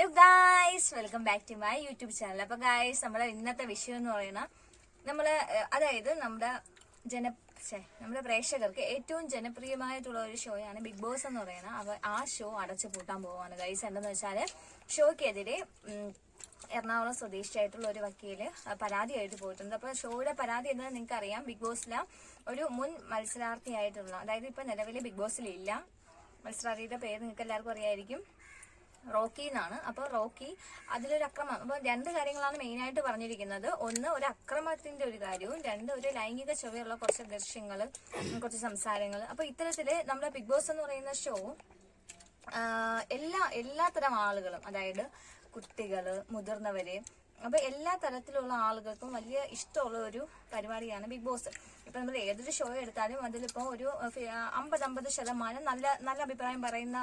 Hello guys welcome back to my YouTube channel അപ്പൊ guys നമ്മുടെ ഇന്നത്തെ വിഷയം എന്ന് പറയുന്ന നമ്മൾ അതായത് നമ്മുടെ ജന നമ്മുടെ പ്രേക്ഷകർക്ക് ഏറ്റവും ജനപ്രിയമായിട്ടുള്ള ഒരു ഷോയാണ് ബിഗ് ബോസ് എന്ന് പറയുന്ന അവ ആ ഷോ അടച്ചു പൂട്ടാൻ പോവാണ് ഗൈസ് എന്തെന്ന് വെച്ചാൽ ഷോയ്ക്കെതിരെ ഉം, എറണാകുളം സ്വദേശിയായിട്ടുള്ള ഒരു വക്കീൽ പരാതിയായിട്ട് പോയിട്ടുണ്ട്. അപ്പൊ ഷോയുടെ പരാതി എന്താണെന്ന് നിങ്ങൾക്ക് അറിയാം ബിഗ് ബോസിലെ ഒരു മുൻ മത്സരാർത്ഥിയായിട്ടുള്ള അതായത് ഇപ്പൊ നിലവിലെ ബിഗ് ബോസിലില്ല. മത്സരാർത്ഥിയുടെ പേര് നിങ്ങൾക്ക് എല്ലാവർക്കും അറിയായിരിക്കും. റോക്കി എന്നാണ് അപ്പോൾ റോക്കി അതിലൊരു അക്രമം. അപ്പോൾ രണ്ട് കാര്യങ്ങളാണ് മെയിനായിട്ട് പറഞ്ഞിരിക്കുന്നത്. ഒന്ന് ഒരു അക്രമത്തിന്റെ ഒരു കാര്യവും. രണ്ട് ഒരു ലൈംഗിക ചുവയുള്ള കുറച്ച് ദൃശ്യങ്ങൾ കുറച്ച് സംസാരങ്ങൾ അപ്പോൾ ഇത്തരത്തിൽ നമ്മുടെ ബിഗ് ബോസ് എന്ന് പറയുന്ന ഷോ എല്ലാ എല്ലാ എല്ലാത്തരം ആളുകളും അതായത് കുട്ടികൾ മുതിർന്നവര് അപ്പൊ എല്ലാ തരത്തിലുള്ള ആളുകൾക്കും വലിയ ഇഷ്ടമുള്ള ഒരു പരിപാടിയാണ് ബിഗ് ബോസ്. ഇപ്പൊ നമ്മൾ ഏതൊരു ഷോ എടുത്താലും അതിലിപ്പോ ഒരു അമ്പത് അമ്പത് ശതമാനം നല്ല നല്ല അഭിപ്രായം പറയുന്ന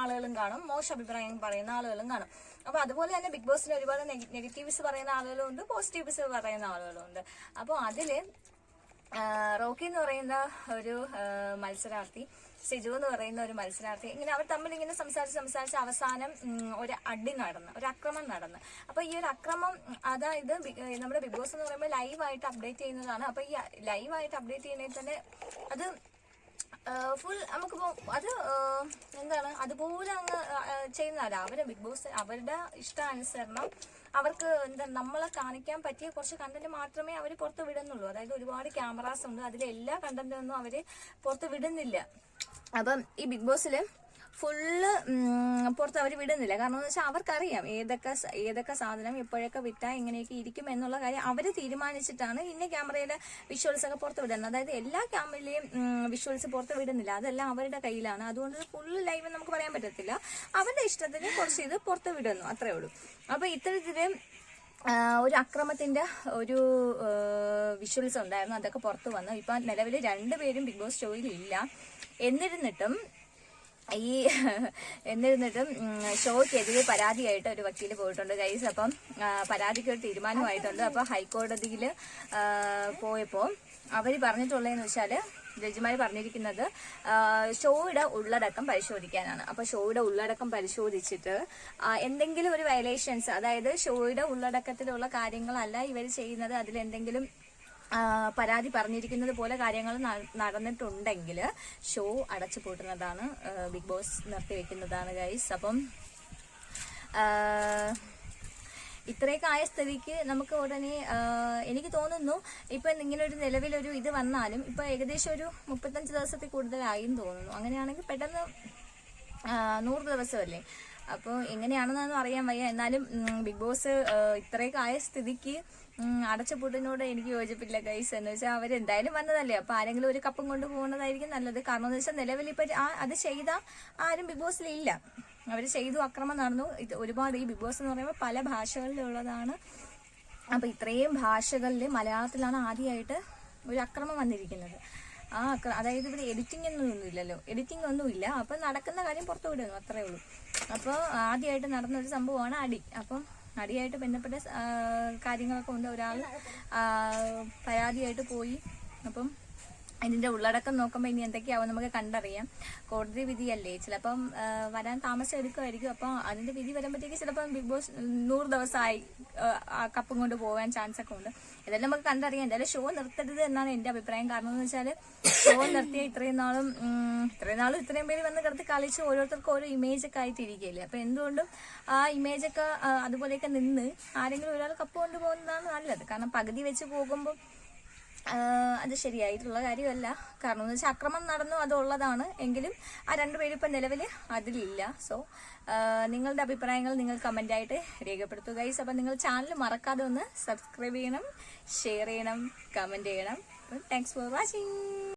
ആളുകളും കാണും. മോശം അഭിപ്രായം പറയുന്ന ആളുകളും കാണും. അപ്പൊ അതുപോലെ തന്നെ ബിഗ് ബോസിന് ഒരുപാട് നെഗറ്റീവ്സ് പറയുന്ന ആളുകളും ഉണ്ട് പോസിറ്റീവ്സ് പറയുന്ന ആളുകളും ഉണ്ട് അപ്പോൾ അതിൽ റോക്കി എന്ന് പറയുന്ന ഒരു മത്സരാർത്ഥി സിജു എന്ന് പറയുന്ന ഒരു മത്സരാർത്ഥി ഇങ്ങനെ അവർ തമ്മിൽ ഇങ്ങനെ സംസാരിച്ച് സംസാരിച്ച് അവസാനം ഒരു അടി നടന്ന് ഒരു അക്രമം നടന്ന്. അപ്പൊ ഈ ഒരു അക്രമം അതായത് നമ്മുടെ ബിഗ് ബോസ് എന്ന് പറയുമ്പോൾ ലൈവായിട്ട് അപ്ഡേറ്റ് ചെയ്യുന്നതാണ്. അപ്പൊ ഈ ലൈവായിട്ട് അപ്ഡേറ്റ് ചെയ്യുന്നതിൽ തന്നെ അത് ഫുൾ നമുക്കിപ്പോ അത് എന്താണ് അതുപോലെ അങ്ങ് ചെയ്യുന്ന ചെയ്യുന്നതല്ല. അവരെ ബിഗ് ബോസ് അവരുടെ ഇഷ്ടാനുസരണം അവർക്ക് എന്താ നമ്മളെ കാണിക്കാൻ പറ്റിയ കുറച്ച് കണ്ടന്റ് മാത്രമേ അവർ പുറത്ത് വിടുന്നുള്ളൂ. അതായത് ഒരുപാട് ക്യാമറാസ് ഉണ്ട്. അതിലെ എല്ലാ കണ്ടന്റൊന്നും അവർ പുറത്ത് വിടുന്നില്ല. അപ്പം ഈ ബിഗ് ബോസിൽ ഫുള്ള് പുറത്ത് അവർ വിടുന്നില്ല. കാരണം എന്ന് വെച്ചാൽ അവർക്കറിയാം ഏതൊക്കെ ഏതൊക്കെ സാധനം എപ്പോഴൊക്കെ വിറ്റാൽ ഇങ്ങനെയൊക്കെ ഇരിക്കും എന്നുള്ള കാര്യം അവർ തീരുമാനിച്ചിട്ടാണ് ഇന്ന ക്യാമറയിലെ വിഷ്വൽസ് ഒക്കെ പുറത്ത് വിടുന്നത്. അതായത് എല്ലാ ക്യാമറയിലെയും വിഷ്വൽസ് പുറത്ത് വിടുന്നില്ല. അതെല്ലാം അവരുടെ കയ്യിലാണ്. അതുകൊണ്ട് ഫുള്ള് ലൈവ് നമുക്ക് പറയാൻ പറ്റത്തില്ല. അവരുടെ ഇഷ്ടത്തിന് കുറച്ച് ഇത് പുറത്ത് വിടുന്നു. അത്രേ ഉള്ളൂ. അപ്പൊ ഇത്തരത്തിൽ ഒരു അക്രമത്തിന്റെ ഒരു വിഷ്വൽസ് ഉണ്ടായിരുന്നു. അതൊക്കെ പുറത്ത് വന്നു. ഇപ്പൊ നിലവിൽ രണ്ടുപേരും ബിഗ് ബോസ് ഷോയിൽ ഇല്ല എന്നിരുന്നിട്ടും ഈ എന്നിരുന്നിട്ടും ഷോയ്ക്കെതിരെ പരാതിയായിട്ട് ഒരു വക്കീൽ പോയിട്ടുണ്ട്. ഗൈസ് അപ്പം പരാതിക്ക് ഒരു തീരുമാനമായിട്ടുണ്ട്. അപ്പൊ ഹൈക്കോടതിയിൽ പോയപ്പോൾ അവർ പറഞ്ഞിട്ടുള്ളതെന്ന് വെച്ചാൽ ജഡ്ജിമാർ പറഞ്ഞിരിക്കുന്നത് ഷോയുടെ ഉള്ളടക്കം പരിശോധിക്കാനാണ്. അപ്പൊ ഷോയുടെ ഉള്ളടക്കം പരിശോധിച്ചിട്ട് എന്തെങ്കിലും ഒരു വയലേഷൻസ് അതായത് ഷോയുടെ ഉള്ളടക്കത്തിലുള്ള കാര്യങ്ങളല്ല ഇവർ ചെയ്യുന്നത് അതിലെന്തെങ്കിലും പരാതി പറഞ്ഞിരിക്കുന്നത് പോലെ കാര്യങ്ങൾ നടന്നിട്ടുണ്ടെങ്കിൽ ഷോ അടച്ചു പൂട്ടുന്നതാണ് ബിഗ് ബോസ് നിർത്തിവെക്കുന്നതാണ് ഗൈസ് അപ്പം ഇത്രയൊക്കെ ആയ സ്ഥിതിക്ക് നമുക്ക് ഉടനെ എനിക്ക് തോന്നുന്നു ഇപ്പം ഇങ്ങനെ ഒരു നിലവിലൊരു ഇത് വന്നാലും ഇപ്പം ഏകദേശം ഒരു മുപ്പത്തഞ്ച് ദിവസത്തിൽ കൂടുതലായി തോന്നുന്നു. അങ്ങനെയാണെങ്കിൽ പെട്ടെന്ന് നൂറ് ദിവസമല്ലേ? അപ്പോൾ എങ്ങനെയാണെന്നൊന്നും അറിയാൻ വയ്യ. എന്നാലും ബിഗ് ബോസ് ഇത്രയൊക്കെ ആയ സ്ഥിതിക്ക് അടച്ച പൂട്ടിനോട് എനിക്ക് യോജിപ്പില്ല ഗൈസ്. എന്ന് വെച്ചാൽ അവർ എന്തായാലും വന്നതല്ലേ. അപ്പോൾ ആരെങ്കിലും ഒരു കപ്പും കൊണ്ട് പോകുന്നതായിരിക്കും നല്ലത്. കാരണം എന്ന് വെച്ചാൽ നിലവിൽ ആ അത് ചെയ്ത ആരും ബിഗ് ബോസിൽ ഇല്ല. അവർ ചെയ്തു അക്രമം നടന്നു. ഒരുപാട് ഈ ബിഗ് ബോസ് എന്ന് പറയുമ്പോൾ പല ഭാഷകളിലുള്ളതാണ്. അപ്പോൾ ഇത്രയും ഭാഷകളിൽ മലയാളത്തിലാണ് ആദ്യമായിട്ട് ഒരു അക്രമം വന്നിരിക്കുന്നത്. ആ അതായത് ഇവിടെ എഡിറ്റിംഗ് ഒന്നും ഇല്ലല്ലോ. എഡിറ്റിംഗ് ഒന്നുമില്ല അപ്പൊ നടക്കുന്ന കാര്യം പുറത്തു വിടുന്നു. അത്രേ ഉള്ളൂ. അപ്പോൾ ആദ്യമായിട്ട് നടന്ന ഒരു സംഭവമാണ് അടി. അപ്പം അടിയായിട്ട് ബന്ധപ്പെട്ട കാര്യങ്ങളൊക്കെ ഉണ്ട്. ഒരാൾ പരാതിയായിട്ട് പോയി. അപ്പം ഇതിന്റെ ഉള്ളടക്കം നോക്കുമ്പോൾ ഇനി എന്തൊക്കെയാവും നമുക്ക് കണ്ടറിയാം. കോടതി വിധിയല്ലേ? ചിലപ്പം വരാൻ താമസം എടുക്കുമായിരിക്കും. അപ്പം അതിന്റെ വിധി വരുമ്പോഴത്തേക്ക് ചിലപ്പം ബിഗ് ബോസ് നൂറ് ദിവസമായി കപ്പും കൊണ്ട് പോകാൻ ചാൻസ് ഒക്കെ ഉണ്ട്. ഇതെല്ലാം നമുക്ക് കണ്ടറിയാം. എന്തായാലും ഷോ നിർത്തരുത് എന്നാണ് എന്റെ അഭിപ്രായം. കാരണം എന്ന് വെച്ചാൽ ഷോ നിർത്തിയ ഇത്രയും നാളും ഇത്രയും നാളും ഇത്രയും പേര് വന്ന് കിടത്തി കളിച്ച് ഓരോരുത്തർക്കും ഓരോ ഇമേജ് ഒക്കെ ആയിട്ട് ഇരിക്കുകയില്ലേ അപ്പൊ എന്തുകൊണ്ടും ആ ഇമേജ് ഒക്കെ അതുപോലെയൊക്കെ നിന്ന് ആരെങ്കിലും ഒരാൾ കപ്പ് കൊണ്ട് പോകുന്നതാണ് നല്ലത്. കാരണം പകുതി വെച്ച് പോകുമ്പോൾ അത് ശരിയായിട്ടുള്ള കാര്യമല്ല. കാരണം എന്ന് വെച്ചാൽ അക്രമം നടന്നു അതുള്ളതാണ്. എങ്കിലും ആ രണ്ടുപേരും ഇപ്പം നിലവിൽ അതിലില്ല. സോ നിങ്ങളുടെ അഭിപ്രായങ്ങൾ നിങ്ങൾ കമന്റായിട്ട് രേഖപ്പെടുത്തുക. ഗൈസ് അപ്പം നിങ്ങൾ ചാനൽ മറക്കാതെ ഒന്ന് സബ്സ്ക്രൈബ് ചെയ്യണം ഷെയർ ചെയ്യണം കമന്റ് ചെയ്യണം. Thanks for watching